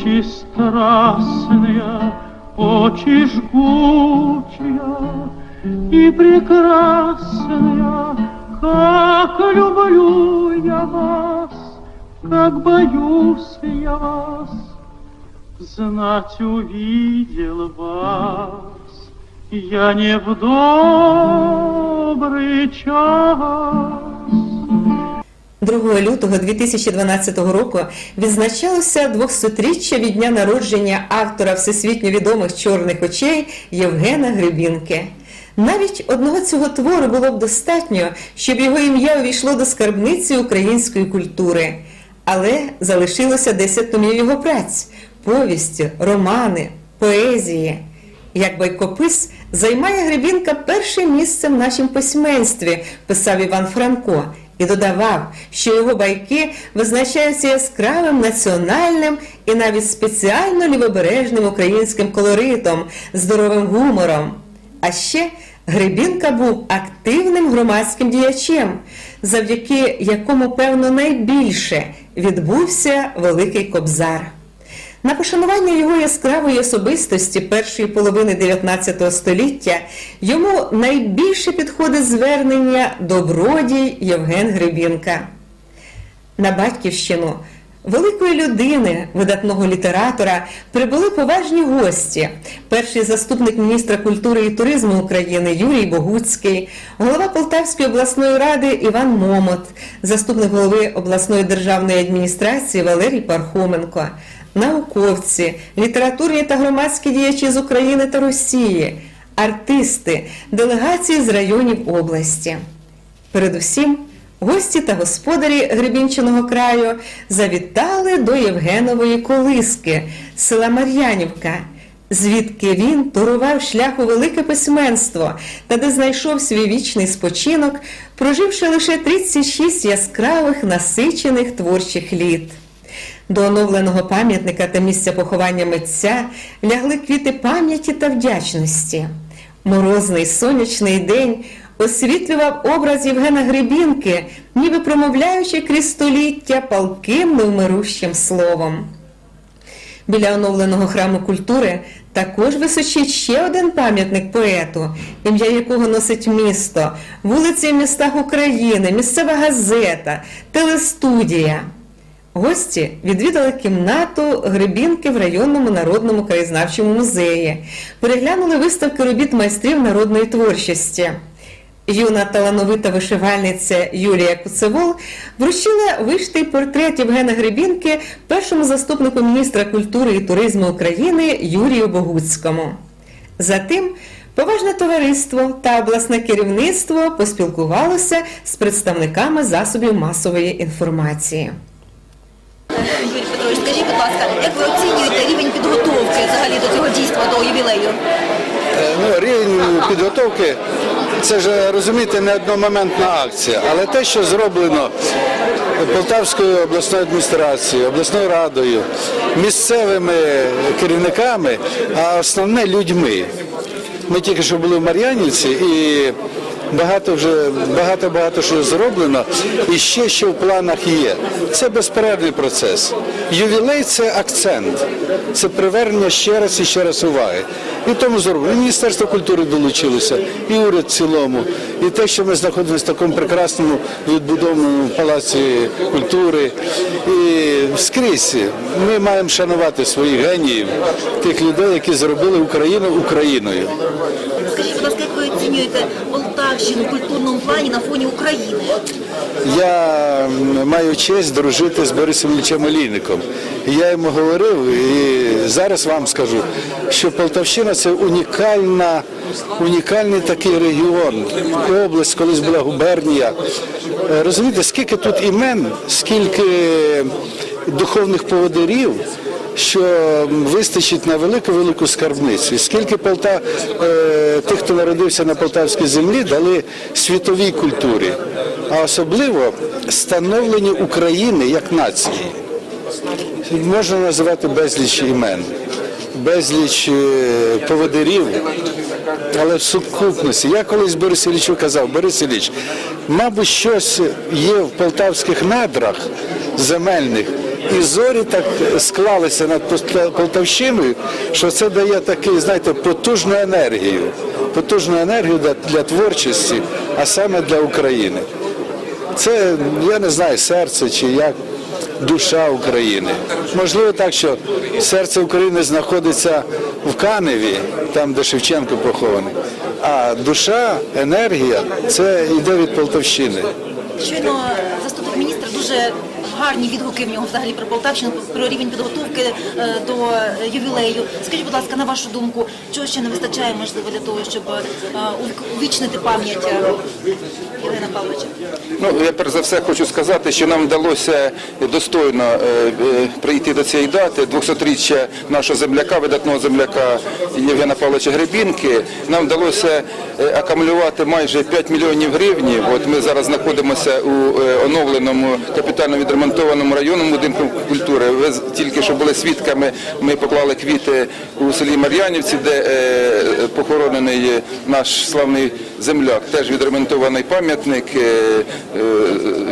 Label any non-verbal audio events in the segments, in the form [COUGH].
Очи страстные, очи жгучие и прекрасная, как люблю я вас, как боюсь я вас, знать увидел вас я не в добрый час. 2 лютого 2012 року відзначалося 200-річчя від дня народження автора всесвітньо відомих чорних очей Євгена Гребінки. Навіть одного цього твору було б достатньо, щоб його ім'я увійшло до скарбниці української культури. Але залишилося 10 томів його праць, повісті, романи, поезії. Як байкопис займає Гребінка перше місце в нашому письменстві, писав Іван Франко, і додавав, що його байки визначаються яскравим національним і навіть спеціально лівобережним українським колоритом, здоровим гумором. А ще Гребінка був активним громадським діячем, завдяки якому, певно, найбільше відбувся Великий Кобзар. На пошанування його яскравої особистості першої половини 19 століття йому найбільше підходить звернення добродій Євген Гребінка. На батьківщину великої людини, видатного літератора, прибули поважні гості. Перший заступник міністра культури і туризму України Юрій Богуцький, голова Полтавської обласної ради Іван Момот, заступник голови обласної державної адміністрації Валерій Пархоменко науковці, літературні та громадські діячі з України та Росії, артисти, делегації з районів області. Передусім, гості та господарі Гребінчиного краю завітали до Євгенової колиски, села Мар'янівка, звідки він турував шлях у велике письменство та де знайшов свій вічний спочинок, проживши лише 36 яскравих насичених творчих літ. До оновленого пам'ятника та місця поховання митця лягли квіти пам'яті та вдячності. Морозний сонячний день освітлював образ Євгена Гребінки, ніби промовляючи крізь століття палким невмирущим словом. Біля оновленого храму культури також височить ще один пам'ятник поету, ім'я якого носить місто, вулиці в містах України, місцева газета, телестудія. Гості відвідали кімнату Гребінки в районному народному краєзнавчому музеї, переглянули виставки робіт майстрів народної творчості. Юна талановита вишивальниця Юлія Куцевол вручила виштий портрет Євгена Гребінки першому заступнику міністра культури і туризму України Юрію Богуцькому. Затим поважне товариство та обласне керівництво поспілкувалося з представниками засобів масової інформації. Юрій Петрович, скажіть, будь ласка, як ви оцінюєте рівень підготовки взагалі до цього дійства, до ювілею? Е, Ну, рівень підготовки це ж розумієте не одномоментна акція, але те, що зроблено Полтавською обласною адміністрацією, обласною радою, місцевими керівниками, а основне людьми. Ми тільки що були в Мар'янівці і багато вже багато багато що зроблено, і ще що в планах є. Це безперервний процес. Ювілей це акцент, це привернення ще раз і ще раз уваги. І тому зроблено. Міністерство культури долучилося, і уряд в цілому, і те, що ми знаходимося в такому прекрасному відбудованому палаці культури. І скрізь ми маємо шанувати своїх геніїв, тих людей, які зробили Україну Україною. Скажіть, будь ласка, як ви оцінюєте Полтавщину в культурному плані на фоні України? Я маю честь дружити з Борисом Іллічем Олійником. Я йому говорив, і зараз вам скажу, що Полтавщина це унікальна, унікальний такий регіон, область, колись була губернія. Розумієте, скільки тут імен, скільки духовних поводирів. Що вистачить на велику велику скарбницю. Скільки Полта е, тих, хто народився на полтавській землі, дали світовій культурі, а особливо становленню України як нації. Можна називати безліч імен, безліч е, поводирів, але в сукупності. Я колись Борис Іллічу казав, Борис Ілліч, мабуть, щось є в полтавських надрах земельних, і зорі так склалися над Полтавщиною, що це дає такий, знаєте, потужну енергію. Потужну енергію для, для творчості, а саме для України. Це, я не знаю, серце чи як душа України. Можливо, так, що серце України знаходиться в Каневі, там, де Шевченко похований. А душа, енергія це йде від Полтавщини. Щойно заступник міністра дуже гарні відгуки в нього взагалі про Полтавщину, про рівень підготовки е, до е, ювілею. Скажіть, будь ласка, на вашу думку, чого ще не вистачає, можливо, для того, щоб е, увічнити пам'ять Євгена Павловича? Ну, я перш за все хочу сказати, що нам вдалося достойно прийти до цієї дати, 200-річчя нашого земляка, видатного земляка Євгена Павловича Гребінки. Нам вдалося акумулювати майже 5 мільйонів гривень. От ми зараз знаходимося у оновленому капітально відремонтованому районному будинку культури. Ви тільки що були свідками, ми поклали квіти у селі Мар'янівці, де е, похоронений наш славний земляк, теж відремонтований пам'ятник, е, е,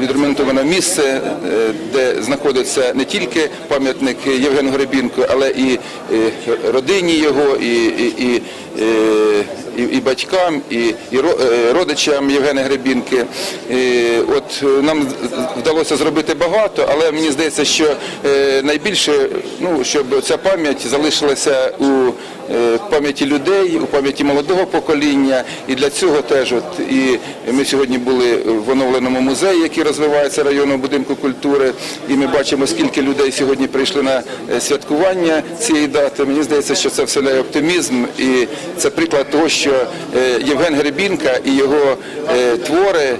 відремонтоване місце, де знаходиться не тільки пам'ятник Євгену Гребінку, але і родині його, і, і, і, і, і батькам, і, і родичам Євгена Гребінки. Е, От нам вдалося зробити багато, але мені здається, що е, найбільше, ну, щоб ця пам'ять залишилася у е, пам'яті людей, у пам'яті молодого покоління. І для цього теж от і ми сьогодні були в оновленому музеї, який розвивається районного будинку культури. І ми бачимо, скільки людей сьогодні прийшли на е, святкування цієї дати. Мені здається, що це вселяє оптимізм, і це приклад того, що Євген Гребінка і його твори.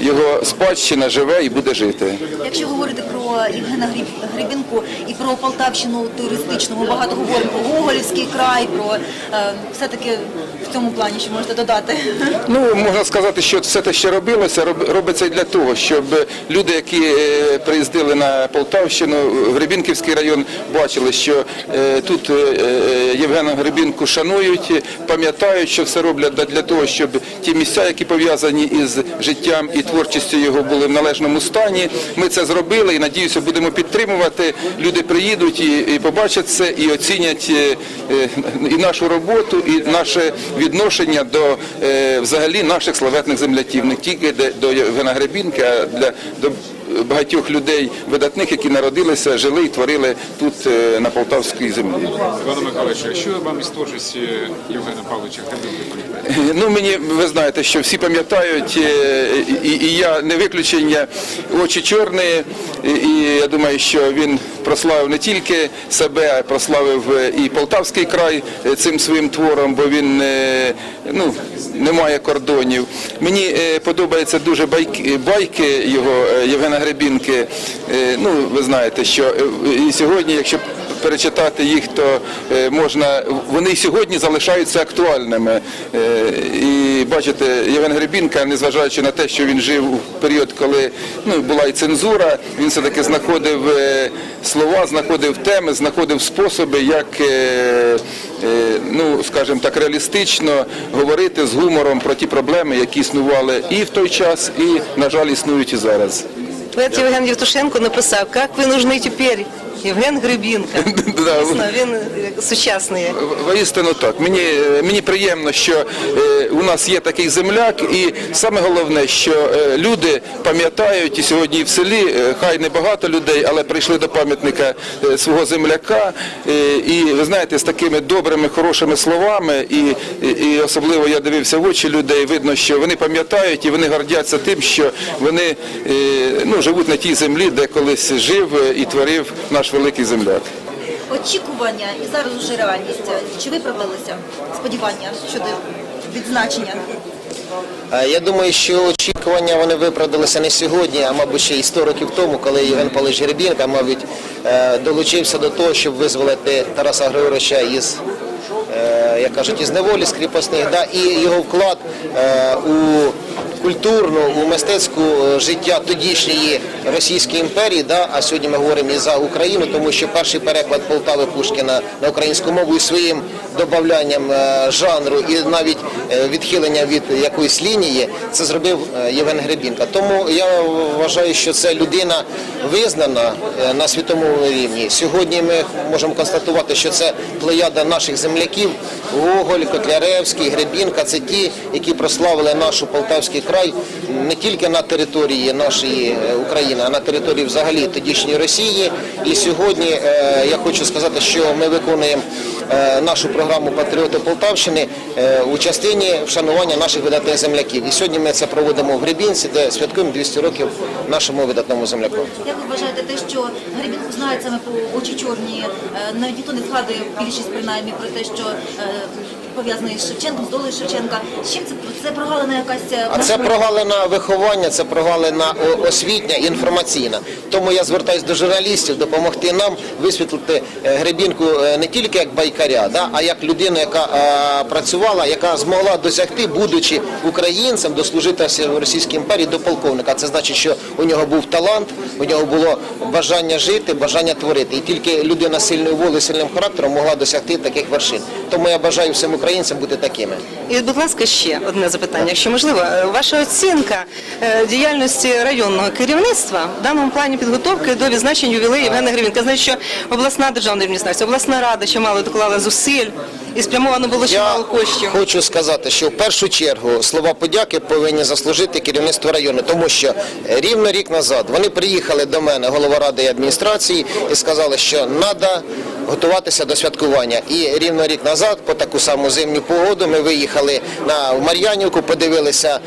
Його спадщина живе і буде жити. Якщо говорити про Євгена Гребінку і про Полтавщину туристичну, багато говоримо про Гоголівський край, про е, все-таки в цьому плані, що можете додати. Ну, можна сказати, що все те, що робилося, робиться і для того, щоб люди, які е, приїздили на Полтавщину, Гребінківський район, бачили, що е, тут Євгена Гребінку шанують, пам'ятають, що все роблять для- того, щоб ті місця, які пов'язані із життям і творчістю його, були в належному стані. Ми це зробили і надіюся, будемо підтримувати. Люди приїдуть і, побачать це, і оцінять е, е, і нашу роботу, і наше відношення до е, взагалі наших славетних земляків, не тільки до Євгена Гребінки, а для до багатьох людей видатних, які народилися, жили і творили тут е, на Полтавській землі. Івана Михайловича, а що вам із творчості Євгена Павловича пам'ятаєте? Ну мені ви знаєте, що всі пам'ятають, е, і, і я не виключення очі чорні. І, і я думаю, що він прославив не тільки себе, а й прославив е, і Полтавський край е, цим своїм твором, бо він е, ну, не має кордонів. Мені е, подобаються дуже байки, байки його е, Євгена Гребінки. Е, Ну, ви знаєте, що е, і сьогодні, якщо перечитати їх, то е, можна вони і сьогодні залишаються актуальними. І бачите, Євген Гребінка, незважаючи на те, що він жив у період, коли ну, була і цензура, він все-таки знаходив е, слова, знаходив теми, знаходив способи, як, ну, скажімо так, реалістично говорити з гумором про ті проблеми, які існували і в той час, і, на жаль, існують і зараз. Поэт Євген Євтушенко написав, як ви нужны тепер, Євген Гребінка. [LAUGHS] Да, Дійсно, він е, сучасний. Воістину так. Мені, мені приємно, що е, у нас є такий земляк, і саме головне, що е, люди пам'ятають і сьогодні в селі, е, хай не багато людей, але прийшли до пам'ятника е, свого земляка. Е, і ви знаєте, з такими добрими, хорошими словами, і, і, особливо я дивився в очі людей, видно, що вони пам'ятають і вони гордяться тим, що вони е, ну, живуть на тій землі, де колись жив е, і творив наш великий земляк. Очікування і зараз уже реальність. Чи виправдалися сподівання щодо відзначення? Я думаю, що очікування вони виправдалися не сьогодні, а мабуть ще і 100 років тому, коли Євген Павлович Гребінка, мабуть, е, долучився до того, щоб визволити Тараса Григоровича із, е, як кажуть, із неволі, з кріпосних, да, і його вклад е, у культурну, мистецьку е, життя тодішньої Російської імперії, да, а сьогодні ми говоримо і за Україну, тому що перший переклад Полтави Пушкіна на українську мову і своїм додаванням е, жанру і навіть е, відхилення від якоїсь лінії, це зробив е, Євген Гребінка. Тому я вважаю, що це людина визнана на світовому рівні. Сьогодні ми можемо констатувати, що це плеяда наших земляків Гоголь, Котляревський, Гребінка. Це ті, які прославили нашу Полтавський край не тільки на території нашої України, а на території взагалі тодішньої Росії. І сьогодні я хочу сказати, що ми виконуємо нашу програму Патріоти Полтавщини е, у частині вшанування наших видатних земляків. І сьогодні ми це проводимо в Гребінці, де святкуємо 200 років нашому видатному земляку. Як ви вважаєте те, що Гребінку знають саме по очі чорні? Е, Навіть ніхто не згадує більшість принаймні про те, що е, пов'язаний з Шевченком, з долею Шевченка. З чим це це прогалина якась е, А це прогалина виховання, це прогалина освітня, інформаційна. Тому я звертаюся до журналістів допомогти нам висвітлити е, Гребінку е, не тільки як байкаря, да, а як людину, яка е, працювала, яка змогла досягти, будучи українцем, дослужитися в Російській імперії до полковника. Це значить, що у нього був талант, у нього було бажання жити, бажання творити. І тільки людина з сильною волею, сильним характером могла досягти таких вершин. Тому я бажаю всім українцям бути такими. І, будь ласка, ще одне запитання, якщо можливо. Ваша оцінка е, діяльності районного керівництва в даному плані підготовки до відзначення ювілею Євгена Гривінка. Знаю, що обласна державна адміністрація, обласна рада чимало доклала зусиль і спрямовано було Я чимало коштів. хочу сказати, що в першу чергу слова подяки повинні заслужити керівництво району, тому що рівно рік назад вони приїхали до мене, голова ради і адміністрації, і сказали, що треба готуватися до святкування. І рівно рік назад, по таку саму зимню погоду, ми виїхали на Мар'янівку, подивилися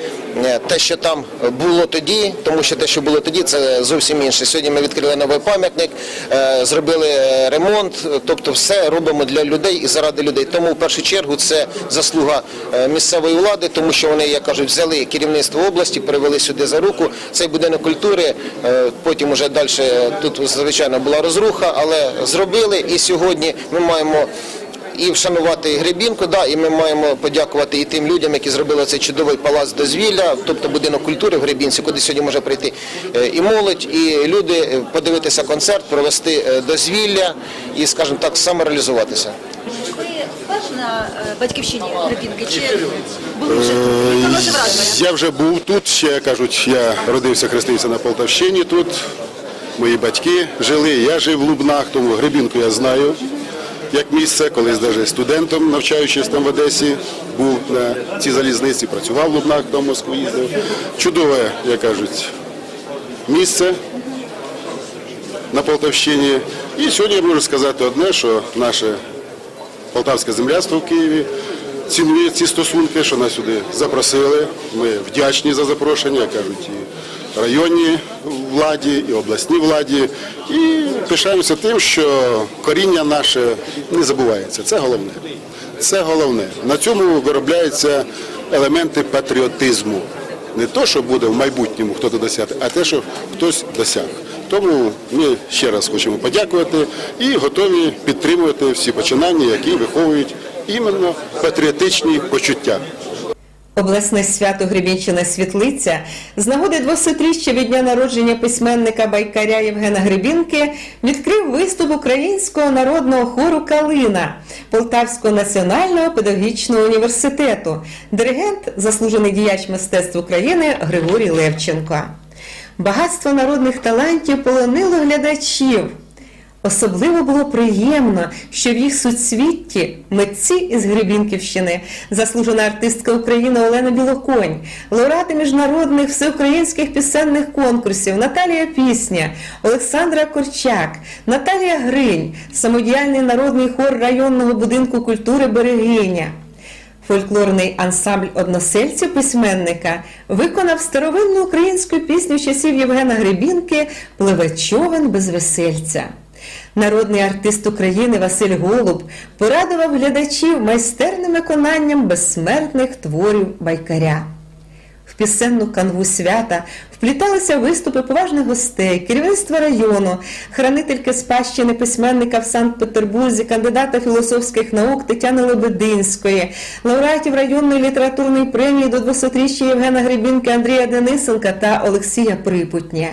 те, що там було тоді, тому що те, що було тоді, це зовсім інше. Сьогодні ми відкрили новий пам'ятник, е, зробили е, ремонт, тобто все робимо для людей і заради людей. Тому в першу чергу це заслуга е, місцевої влади, тому що вони, як кажуть, взяли керівництво області, привели сюди за руку. Цей будинок культури, е, потім уже далі тут звичайно була розруха, але зробили. І сьогодні ми маємо і вшанувати Гребінку, да, і ми маємо подякувати і тим людям, які зробили цей чудовий палац дозвілля, тобто будинок культури в Гребінці, куди сьогодні може прийти е, і молодь, і люди е, подивитися концерт, провести е, дозвілля і, скажімо так, самореалізуватися. Ви вперше на батьківщині Гребінки? Чи були вже? Яке? Я вже був тут, ще кажуть, я родився, хрестився на Полтавщині тут. Мої батьки жили, я жив в Лубнах, тому Гребінку я знаю як місце, колись навіть студентом, навчаючись там в Одесі, був на цій залізниці, працював в Лубнах, до Москву їздив. Чудове, як кажуть, місце на Полтавщині. І сьогодні я можу сказати одне, що наше полтавське земляцтво в Києві цінує ці стосунки, що нас сюди запросили. Ми вдячні за запрошення, кажуть, і районній владі, і обласній владі. І пишаємося тим, що коріння наше не забувається. Це головне. Це головне. На цьому виробляються елементи патріотизму. Не то, що буде в майбутньому хтось досягти, а те, що хтось досяг. Тому ми ще раз хочемо подякувати і готові підтримувати всі починання, які виховують іменно патріотичні почуття. Обласне свято Гребінщина Світлиця з нагоди 200-річчя від дня народження письменника байкаря Євгена Гребінки відкрив виступ українського народного хору Калина Полтавського національного педагогічного університету, диригент, заслужений діяч мистецтв України Григорій Левченко. Багатство народних талантів полонило глядачів. Особливо було приємно, що в їх суцвітті митці із Гребінківщини, заслужена артистка України Олена Білоконь, лауреати міжнародних всеукраїнських пісенних конкурсів Наталія Пісня, Олександра Корчак, Наталія Гринь, самодіяльний народний хор районного будинку культури Берегиня. Фольклорний ансамбль односельців письменника виконав старовинну українську пісню часів Євгена Гребінки Пливе човен без весельця. Народний артист України Василь Голуб порадував глядачів майстерним виконанням безсмертних творів байкаря. В пісенну канву свята впліталися виступи поважних гостей, керівництва району, хранительки спадщини письменника в Санкт-Петербурзі, кандидата філософських наук Тетяни Лебединської, лауреатів районної літературної премії до 200-річчя Євгена Гребінки Андрія Денисенка та Олексія Припутня.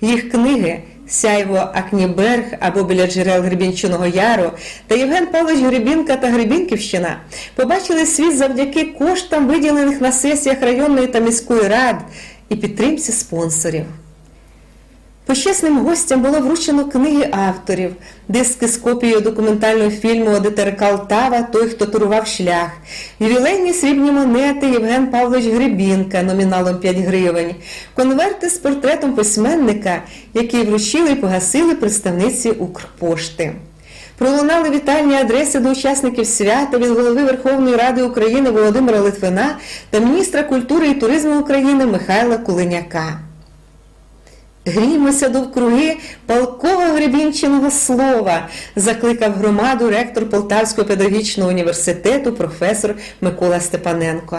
Їх книги Сяйво Акніберг або біля джерел Гребінчиного Яру та Євген Павлович Гребінка та Гребінківщина побачили світ завдяки коштам, виділених на сесіях районної та міської рад і підтримці спонсорів. Почесним гостям було вручено книги авторів, диски з копією документального фільму ОДТРК Алтава Той, хто турував шлях, ювілейні срібні монети Євген Павлович Гребінка номіналом 5 гривень, конверти з портретом письменника, які вручили і погасили представниці Укрпошти. Пролунали вітальні адреси до учасників свята від голови Верховної Ради України Володимира Литвина та міністра культури і туризму України Михайла Кулиняка. Грімося довкруги палкого гребінчиного слова, закликав громаду ректор Полтавського педагогічного університету професор Микола Степаненко.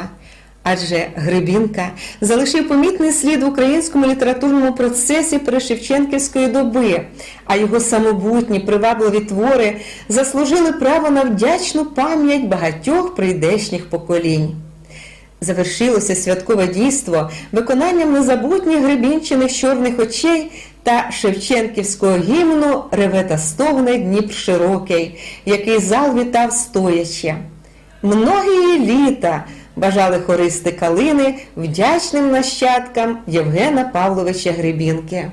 Адже Гребінка залишив помітний слід в українському літературному процесі Перешевченківської доби, а його самобутні привабливі твори заслужили право на вдячну пам'ять багатьох прийдешніх поколінь. Завершилося святкове дійство виконанням незабутніх гребінчиних чорних очей та Шевченківського гімну Реве та стогне Дніпр широкий, який зал вітав стоячи. Многії літа бажали хористи калини вдячним нащадкам Євгена Павловича Гребінки.